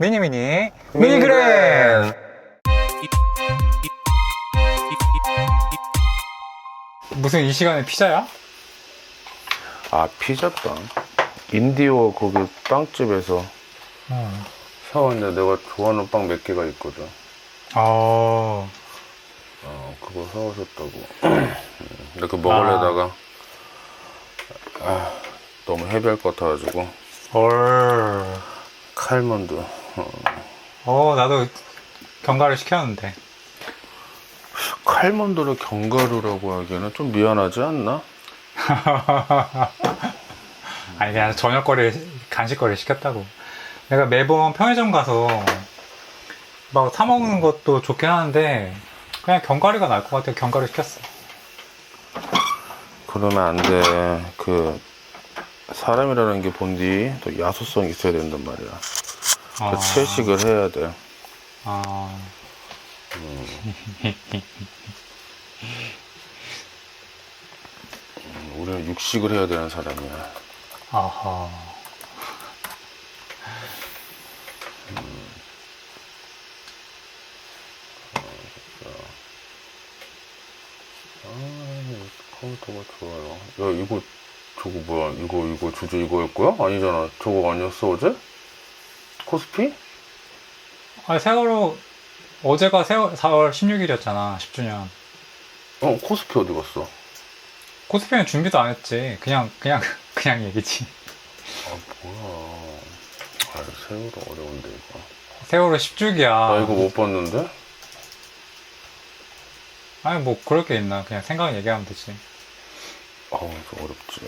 미니미니 미니그램 무슨 이 시간에 피자야? 아 피자빵 인디오 거기 빵집에서 어. 사왔는데 내가 좋아하는 빵 몇 개가 있거든 어. 어 그거 사오셨다고 근데 그 먹으려다가 아 너무 헤비할 것 같아가지고 헐. 칼만두 어, 어, 나도 경과를 시켰는데. 칼만두를 견과류라고 하기에는 좀 미안하지 않나? 아니, 그냥 저녁거리, 간식거리 시켰다고. 내가 매번 편의점 가서 막 사먹는 것도 좋긴 하는데, 그냥 견과류가 나을 것 같아서 견과류 시켰어. 그러면 안 돼. 그 사람이라는 게 본디 또 야수성이 있어야 된단 말이야. 아, 그 채식을 해야 돼. 아. 우리는 육식을 해야 되는 사람이야. 아하. 컴퓨터가 좋아요. 야 이거 저거 뭐야? 이거 이거 주제 이거였고요? 아니잖아. 저거 아니었어 어제? 코스피? 아, 세월호, 어제가 세월, 4월 16일이었잖아, 10주년. 어 코스피 어디 갔어? 코스프레는 준비도 안 했지. 그냥, 그냥, 그냥 얘기지. 아 뭐야? 아 세월호 어려운데 이거. 세월호 10주기야. 나 이거 못 봤는데? 아니, 뭐, 그럴 게 있나. 그냥 생각 얘기하면 되지. 아우 좀 어렵지.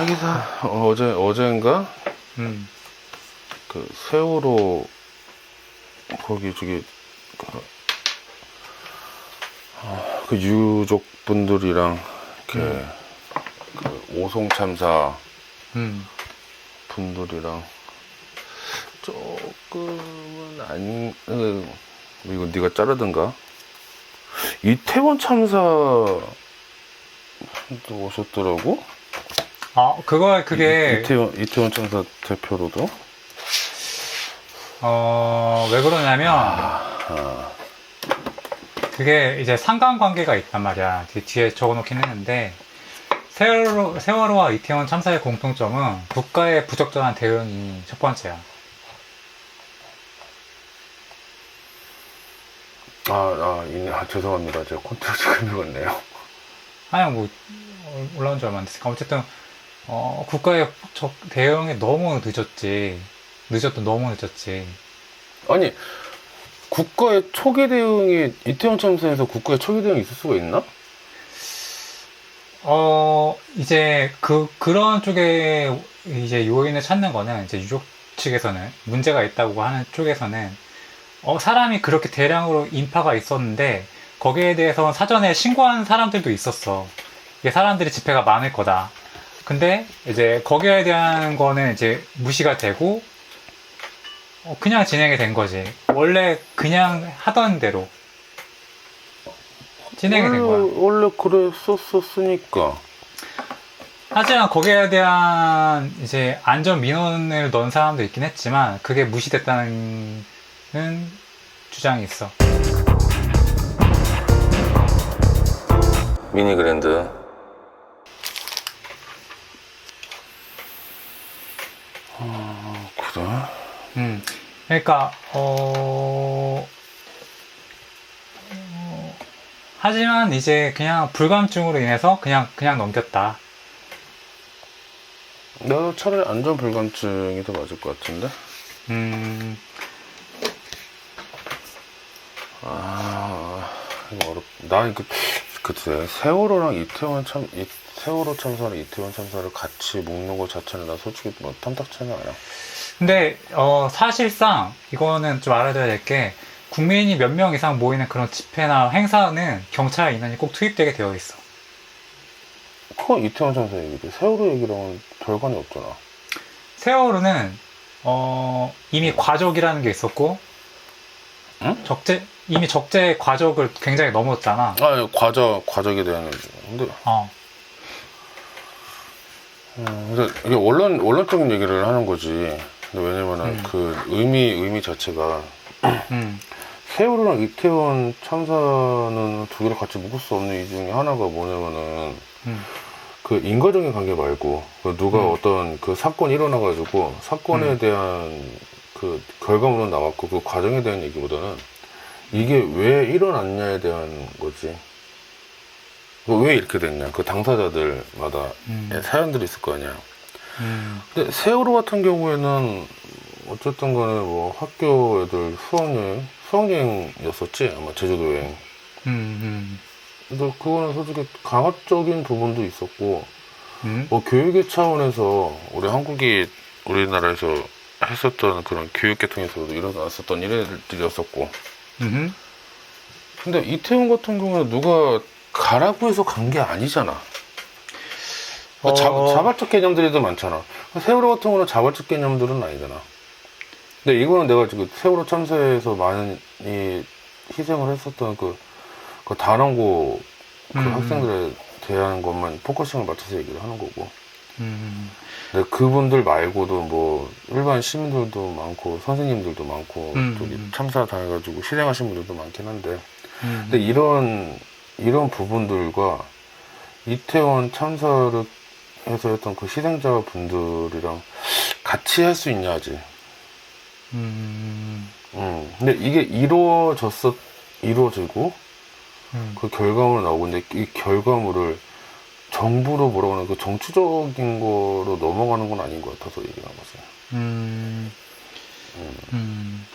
하기사 어, 어제 어제인가? 음. 그 세월호 거기 저기 그, 아, 그 유족분들이랑 이렇게 그 오송 참사 음. 분들이랑 조금은 아닌 어, 이거 네가 자르든가? 이태원 참사 도 오셨더라고 아, 그거, 그게, 이, 태원 이태원 참사 대표로도 어, 왜 그러냐면, 아, 그게 이제 상관관계가 있단 말이야. 뒤- 뒤에 적어놓긴 했는데, 세월호, 세월호와 이태원 참사의 공통점은 국가의 부적절한 대응이 첫 번째야. 아, 아, 이- 아, 죄송합니다 제가 콘텐츠 읽었네요 아니, 뭐, 어, 올라온 안 됐으니까. 어쨌든, 어, 국가의 적- 대응이 너무 늦었지. 늦었도 너무 늦었지. 아니 국가의 초기 대응이 이태원 참사에서 국가의 초기 대응이 있을 수가 있나? 어, 이제 그, 그런 쪽에 이제 요인을 찾는 거는 이제 유족 측에서는 문제가 있다고 하는 쪽에서는 어, 사람이 그렇게 대량으로 인파가 있었는데 거기에 대해서 사전에 신고한 사람들도 있었어. 이게 사람들이 집회가 많을 거다. 근데 이제 거기에 대한 거는 이제 무시가 되고 어, 그냥 진행이 된 거지. 원래 그냥 하던 대로 진행이 된 거야. 원래, 원래 그랬었으니까 하지만 거기에 대한 이제 안전 민원을 넣은 사람도 있긴 했지만 그게 무시됐다는 주장이 있어. 미니 그랜드 아 그래? 음, 그러니까 어, 어, 하지만 이제 그냥 불감증으로 인해서 그냥 그냥 넘겼다. 나도 차라리 안전 불감증이 더 맞을 것 같은데? 음, 아 이거 어렵 나 이거 그때 세월호랑 이태원 참 이, 세월호 참사랑 이태원 참사를 같이 묶는 것 자체는 나 솔직히 뭐 탐탁치는 않아 근데 어, 사실상 이거는 좀 알아둬야 될 게 국민이 몇 명 이상 모이는 그런 집회나 행사는 경찰 인원이 꼭 투입되게 되어 있어. 그건 이태원 참사 얘기지 세월호 얘기랑은 별관이 없잖아 세월호는 어, 이미 과적이라는 게 있었고 응? 적재 이미 적재 과적을 굉장히 넘었잖아. 아 과적 과적에 대한 얘기 근데 어. 음, 그래서 이게 원론 원론적인 얘기를 하는 거지. 근데 왜냐면은 음. 그 의미 의미 자체가 음, 세월호랑 이태원 참사는 두 개를 같이 묶을 수 없는 이유 중에 하나가 뭐냐면은 음, 그 인과적인 관계 말고 그 누가 음. 어떤 그 사건이 일어나가지고 사건에 음. 대한 그 결과물은 나왔고 그 과정에 대한 얘기보다는 이게 왜 일어났냐에 대한 거지. 그왜 이렇게 됐냐. 그 당사자들마다 음, 사연들이 있을 거 아니야. 음, 근데 세월호 같은 경우에는 어쨌든 간에 뭐 학교 애들 수학여행, 수학여행이었었지? 아마 제주도 여행. 음, 근데 그거는 솔직히 강압적인 부분도 있었고, 음, 뭐 교육의 차원에서 우리 한국이 우리나라에서 했었던 그런 교육 계통에서도 일어났었던 일들이었었고, 음, 근데 이태원 같은 경우는 누가 가라고 해서 간 게 아니잖아. 어. 자, 자발적 개념들이 더 많잖아. 세월호 같은 경우는 자발적 개념들은 아니잖아. 근데 이거는 내가 지금 세월호 참사에서 많이 희생을 했었던 그, 그 단원고 그 음. 학생들에 대한 것만 포커싱을 맞춰서 얘기를 하는 거고. 음, 근데 그분들 말고도 뭐 일반 시민들도 많고 선생님들도 많고 음. 저기 참사 당해가지고 희생하신 분들도 많긴 한데 음, 근데 이런 이런 부분들과 이태원 참사를 해서 했던 그 희생자 분들이랑 같이 할 수 있냐지. 음, 음. 근데 이게 이루어졌어 이루어지고 음, 그 결과물 나오고 근데 이 결과물을 정부로 뭐라고 하나 그 정치적인 거로 넘어가는 건 아닌 것 같아서 얘기를 한 거지. 음, 음. 음.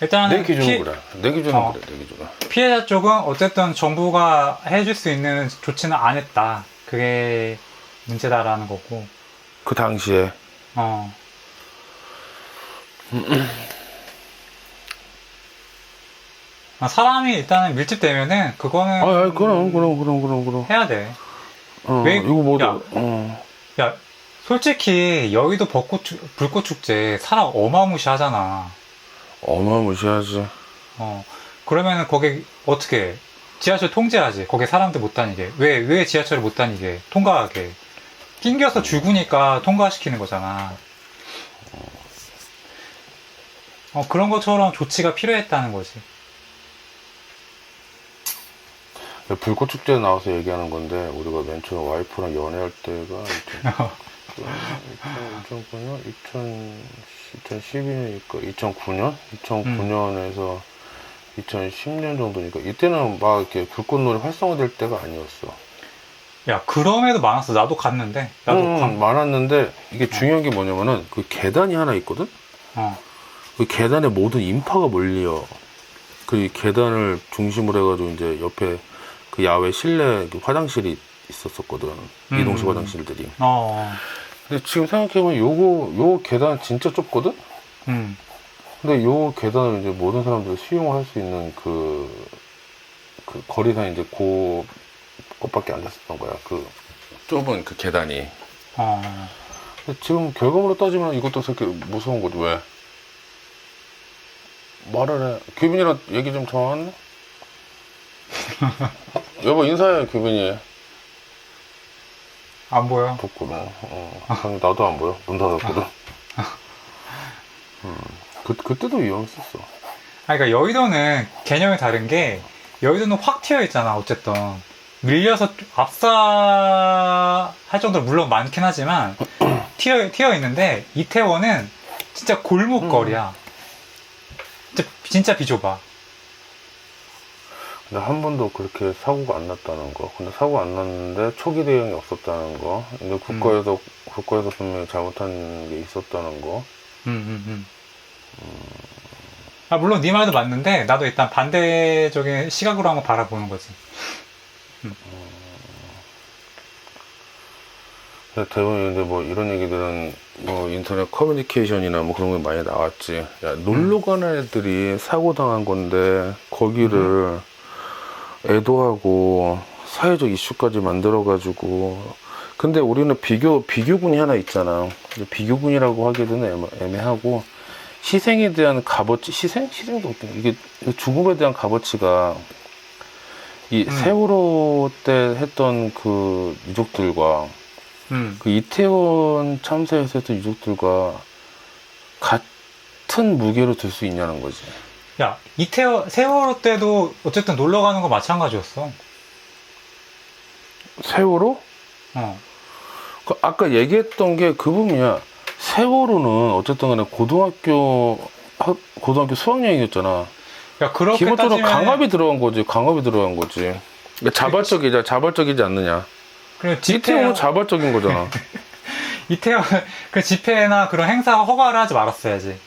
일단은 내 기준은 피, 그래. 내 기준은 어. 그래. 내 기준은. 피해자 쪽은 어쨌든 정부가 해줄 수 있는 조치는 안 했다. 그게 문제다라는 거고. 그 당시에 어. 아, 사람이 일단은 밀집되면은 그거는 아, 아 그럼 그럼 그럼 그럼 그럼. 해야 돼. 어, 왜- 이거 뭐 야. 어. 야, 솔직히 여의도 벚꽃 축- 불꽃 축제 사람 어마무시하잖아. 어마무시하지. 어. 그러면은 거기 어떻게 해? 지하철 통제하지. 거기 사람들 못 다니게. 왜, 왜 지하철을 못 다니게? 통과하게. 낑겨서 죽으니까 통과시키는 거잖아. 어, 그런 것처럼 조치가 필요했다는 거지. 불꽃 축제 나와서 얘기하는 건데 우리가 맨 처음 와이프랑 연애할 때가 2009년, 2012년이니까 2009년, 2009년에서 2010년 정도니까 이때는 막 이렇게 불꽃놀이 활성화될 때가 아니었어. 야, 그럼에도 많았어. 나도 갔는데. 나도 음, 관- 많았는데 이게 중요한 게 뭐냐면은 그 계단이 하나 있거든. 어. 그 계단에 모든 인파가 몰려. 그 계단을 중심으로 해가지고 이제 옆에 그 야외 실내 그 화장실이 있었었거든. 음. 이동식 화장실들이. 어. 근데 지금 생각해보면 요거, 요 계단 진짜 좁거든? 음. 근데 요 계단을 이제 모든 사람들이 수용을 할 수 있는 그, 그 거리상 이제 고, 것밖에 안 됐었던 거야. 그 좁은 그 계단이. 어. 근데 지금 결과물로 따지면 이것도 그렇게 무서운 거지. 왜? 말을 해. 규빈이랑 얘기 좀 정하네? 여보, 인사해, 규빈이. 안 보여. 부끄러워. 어. 나도 안 보여. 문 닫았거든. 음. 그, 그때도 위험했었어. 아, 그러니까 여의도는 개념이 다른 게 여의도는 확 튀어 있잖아. 어쨌든 밀려서 압사할 정도로 물론 많긴 하지만 튀어 튀어 있는데 이태원은 진짜 골목거리야. 진짜 진짜 비좁아. 근데 한 번도 그렇게 사고가 안 났다는 거. 근데 사고 안 났는데 초기 대응이 없었다는 거. 근데 국가에서, 국가에서 분명히 잘못한 게 있었다는 거. 음, 음, 음. 아, 물론 네 말도 맞는데 나도 일단 반대적인 시각으로 한번 바라보는 거지. 근데 대부분 근데 뭐 이런 얘기들은 뭐 인터넷 커뮤니케이션이나 뭐 그런 게 많이 나왔지. 야, 놀러 가는 애들이 사고 당한 건데 거기를 애도하고 사회적 이슈까지 만들어 가지고 근데 우리는 비교 비교군이 하나 있잖아. 비교군이라고 하기도 애매, 애매하고 희생에 대한 값어치 희생 희생도 없긴 이게 죽음에 대한 값어치가 이 음. 세월호 때 했던 그 유족들과 음. 그 이태원 참사에서 했던 유족들과 같은 무게로 들 수 있냐는 거지. 야, 이태원, 세월호 때도 어쨌든 놀러 가는 거 마찬가지였어. 세월호? 어. 그 아까 얘기했던 게 그 부분이야. 세월호는 어쨌든 간에 고등학교 학- 고등학교 수학여행이었잖아. 야, 그렇게 기본적으로 따지면 강압이 들어간 거지. 강압이 들어간 거지. 그러니까 자발적이자 자발적이지 않느냐. 그리고 이태원은 자발적인 거잖아. 이태원, 그 집회나 그런 행사 허가를 하지 말았어야지.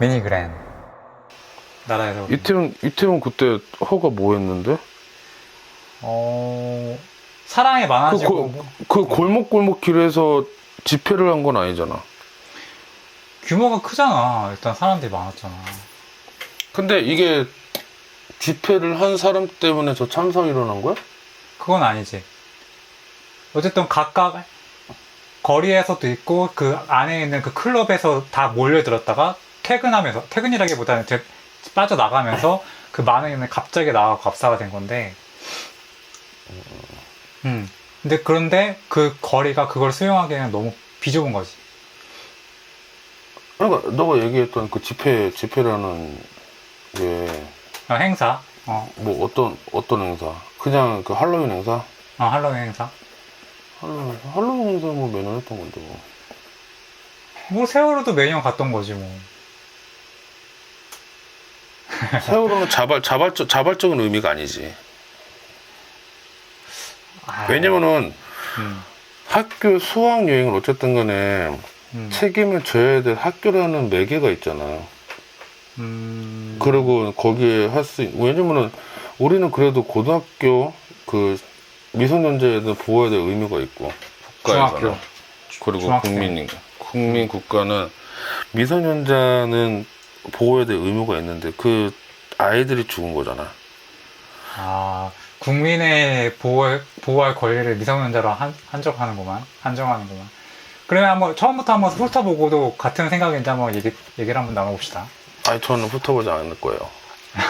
미니그랜. 나라에서. 이태원 이태원 그때 허가 뭐 했는데? 어, 사랑이 그, 많아지고, 고- 그 골목 골목 길에서 집회를 한 건 아니잖아. 규모가 크잖아. 일단 사람들이 많았잖아. 근데 이게 집회를 한 사람 때문에 저 참사가 일어난 거야? 그건 아니지. 어쨌든 각각 거리에서도 있고 그 안에 있는 그 클럽에서 다 몰려들었다가 퇴근하면서 퇴근이라기보다는 이제 빠져나가면서 그 많은 인원이 갑자기 나와서 갑사가 된 건데 음. 근데 그런데 그 거리가 그걸 수용하기에는 너무 비좁은 거지. 그러니까 너가 얘기했던 그 집회 집회라는 게 어, 행사. 어, 뭐 어떤 어떤 행사? 그냥 그 할로윈 행사? 어, 할로윈 행사. 할로윈 행사? 할로윈 행사 뭐 매년 했던 건데 뭐. 뭐 세월호도 매년 갔던 거지 뭐. 세월호는 자발 자발적 자발적인 의미가 아니지. 아, 왜냐면은 음, 학교 수학 여행을 어쨌든 간에 음, 책임을 져야 될 학교라는 매개가 있잖아. 음, 그리고 거기에 할 수, 왜냐면은 우리는 그래도 고등학교 그 미성년자애들 보호해야 될 의무가 있고. 국가에서는. 중학교. 그리고 중학생. 국민, 국민 국가는 미성년자는 보호해야 될 의무가 있는데 그 아이들이 죽은 거잖아. 아, 국민의 보호, 보호할 권리를 미성년자로 한, 한정하는구만. 한정하는구만. 그러면 한번, 처음부터 한번 훑어보고도 같은 생각인지 한번 얘기, 얘기를 한번 나눠봅시다. 아니, 저는 훑어보지 않을 거예요.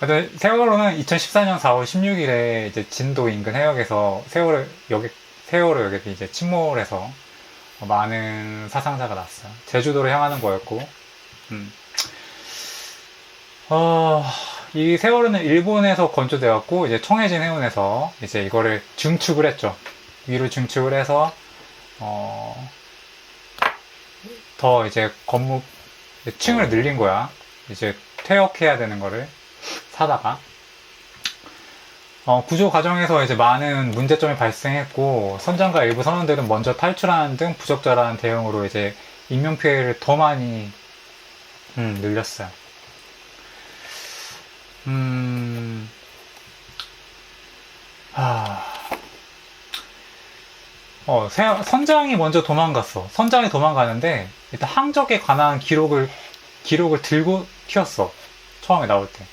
하여튼 세월호는 2014년 4월 16일에 이제 진도 인근 해역에서 세월호 여객, 세월호 여객이 이제 침몰해서 많은 사상자가 났어요. 제주도로 향하는 거였고, 음. 어, 이 세월호는 일본에서 건조되었고, 이제 청해진 해운에서 이제 이거를 증축을 했죠. 위로 증축을 해서, 어, 더 이제 건물, 층을 늘린 거야. 이제 퇴역해야 되는 거를 사다가. 어, 구조 과정에서 이제 많은 문제점이 발생했고, 선장과 일부 선원들은 먼저 탈출하는 등 부적절한 대응으로 이제 인명 피해를 더 많이, 음, 늘렸어요. 음, 하, 어, 세- 선장이 먼저 도망갔어. 선장이 도망가는데, 일단 항적에 관한 기록을, 기록을 들고 튀었어. 처음에 나올 때.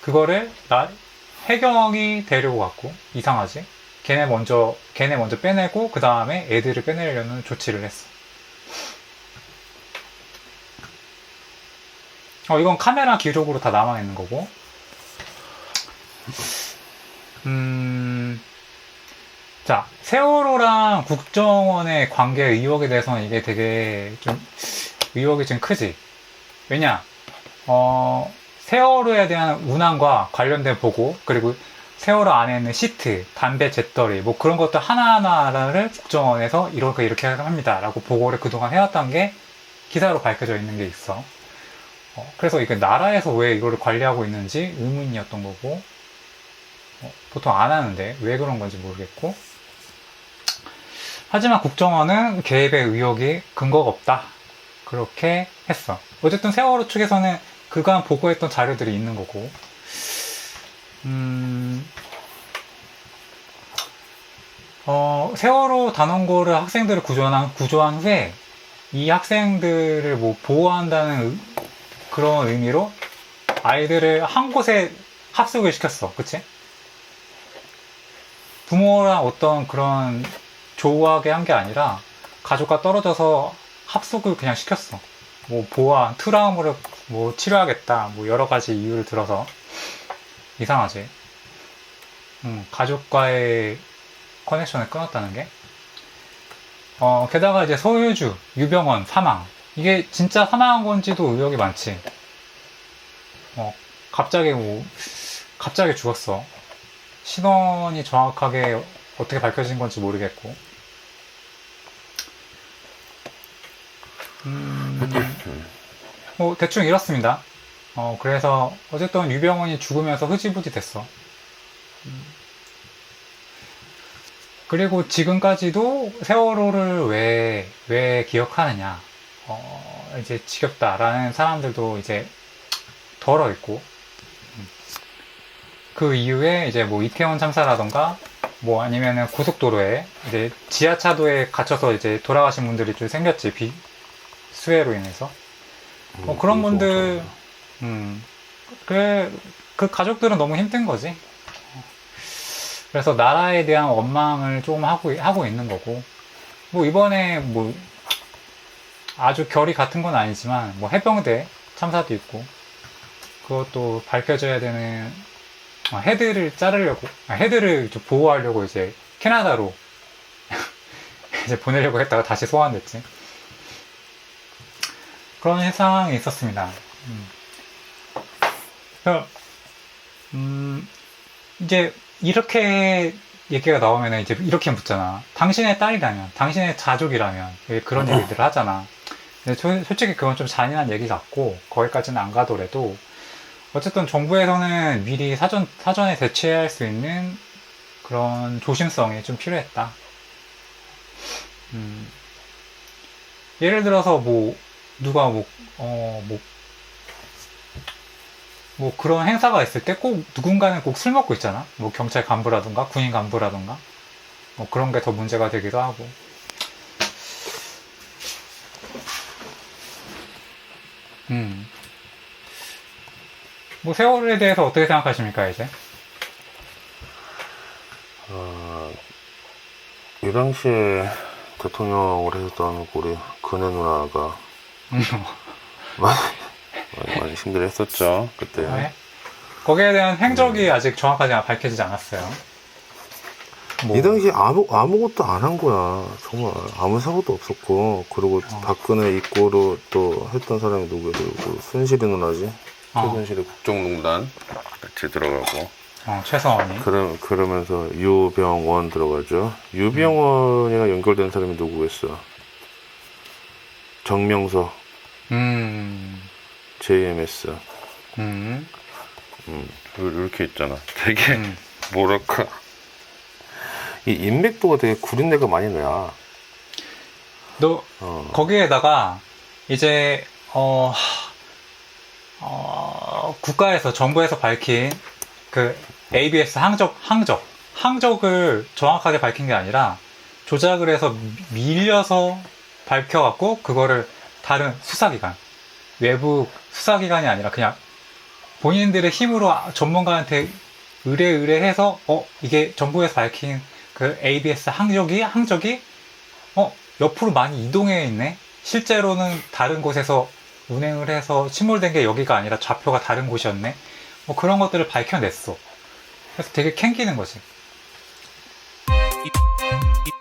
그거를 나, 해경이 데리고 갔고, 이상하지? 걔네 먼저, 걔네 먼저 빼내고, 그 다음에 애들을 빼내려는 조치를 했어. 어, 이건 카메라 기록으로 다 남아있는 거고. 음, 자, 세월호랑 국정원의 관계 의혹에 대해서는 이게 되게 좀 의혹이 좀 크지. 왜냐, 어, 세월호에 대한 운항과 관련된 보고, 그리고 세월호 안에 있는 시트, 담배 잿더리, 뭐 그런 것들 하나하나를 국정원에서 이렇게 이렇게 합니다. 라고 보고를 그동안 해왔던 게 기사로 밝혀져 있는 게 있어. 어, 그래서 이게 나라에서 왜 이거를 관리하고 있는지 의문이었던 거고, 어, 보통 안 하는데 왜 그런 건지 모르겠고, 하지만 국정원은 개입의 의혹이 근거가 없다. 그렇게 했어. 어쨌든 세월호 측에서는 그간 보고했던 자료들이 있는 거고, 음, 어, 세월호 단원고를 학생들을 구조한, 구조한 후에 이 학생들을 뭐 보호한다는 의- 그런 의미로 아이들을 한 곳에 합숙을 시켰어. 그치? 부모랑 어떤 그런 조우하게 한 게 아니라 가족과 떨어져서 합숙을 그냥 시켰어. 뭐 보호한 트라우마를 뭐 치료하겠다. 뭐 여러 가지 이유를 들어서 이상하지. 음, 가족과의 커넥션을 끊었다는 게. 어, 게다가 이제 소유주, 유병원 사망. 이게 진짜 사망한 건지도 의혹이 많지. 어, 갑자기 뭐, 갑자기 죽었어. 신원이 정확하게 어떻게 밝혀진 건지 모르겠고. 음, 뭐, 대충 이렇습니다. 어, 그래서, 어쨌든 유병원이 죽으면서 흐지부지 됐어. 음. 그리고 지금까지도 세월호를 왜, 왜 기억하느냐. 어, 이제 지겹다라는 사람들도 이제 덜어 있고, 음. 그 이후에 이제 뭐 이태원 참사라던가, 뭐 아니면은 고속도로에 이제 지하차도에 갇혀서 이제 돌아가신 분들이 좀 생겼지, 비, 수해로 인해서. 뭐 음, 그런 분들, 음, 그, 그 가족들은 너무 힘든 거지. 그래서 나라에 대한 원망을 조금 하고, 하고 있는 거고. 뭐 이번에 뭐 아주 결이 같은 건 아니지만 뭐 해병대 참사도 있고 그것도 밝혀져야 되는 아, 헤드를 자르려고 아, 헤드를 좀 보호하려고 이제 캐나다로 이제 보내려고 했다가 다시 소환됐지. 그런 상황이 있었습니다. 음. 음, 이제 이렇게 얘기가 나오면 이제 이렇게 묻잖아. 당신의 딸이라면, 당신의 자족이라면, 왜 그런 얘기들을 하잖아. 근데 저- 솔직히 그건 좀 잔인한 얘기 같고, 거기까지는 안 가더라도, 어쨌든 정부에서는 미리 사전, 사전에 대처할 수 있는 그런 조심성이 좀 필요했다. 음, 예를 들어서 뭐, 누가 뭐, 어, 뭐, 뭐 그런 행사가 있을 때 꼭 누군가는 꼭 술 먹고 있잖아. 뭐 경찰 간부라든가 군인 간부라든가 뭐 그런 게 더 문제가 되기도 하고. 음. 뭐 세월에 대해서 어떻게 생각하십니까 이제? 어, 이 당시에 대통령을 했었던 우리 근혜 누나가 음. 많이, 많이 힘들었었죠 그때 네. 거기에 대한 행적이 아직 정확하게 밝혀지지 않았어요. 뭐, 이 당시 아무 아무것도 안 한 거야. 정말. 아무 사고도 없었고. 그리고 어. 박근혜 입고로 또 했던 사람이 누구야 그리고 순실이 누나지? 어, 최순실이 국정농단 같이 들어가고. 어, 최성원이. 그러, 그러면서 유병원 들어가죠. 유병원이랑 연결된 사람이 누구겠어? 정명서. 음, JMS 음, 음, 이렇게 있잖아. 되게 음. 뭐랄까 이 인맥도가 되게 구린내가 많이 나너 어. 거기에다가 이제 어, 어, 국가에서 정부에서 밝힌 그 ABS 항적 항적 항적을 정확하게 밝힌 게 아니라 조작을 해서 미- 밀려서 밝혀갖고 그거를 다른 수사기관 외부 수사기관이 아니라 그냥 본인들의 힘으로 아- 전문가한테 의뢰 의뢰해서 어 이게 정부에서 밝힌 그 ABS 항적이 항적이 어 옆으로 많이 이동해 있네. 실제로는 다른 곳에서 운행을 해서 침몰된 게 여기가 아니라 좌표가 다른 곳이었네. 뭐 그런 것들을 밝혀냈어. 그래서 되게 캥기는 거지. 이-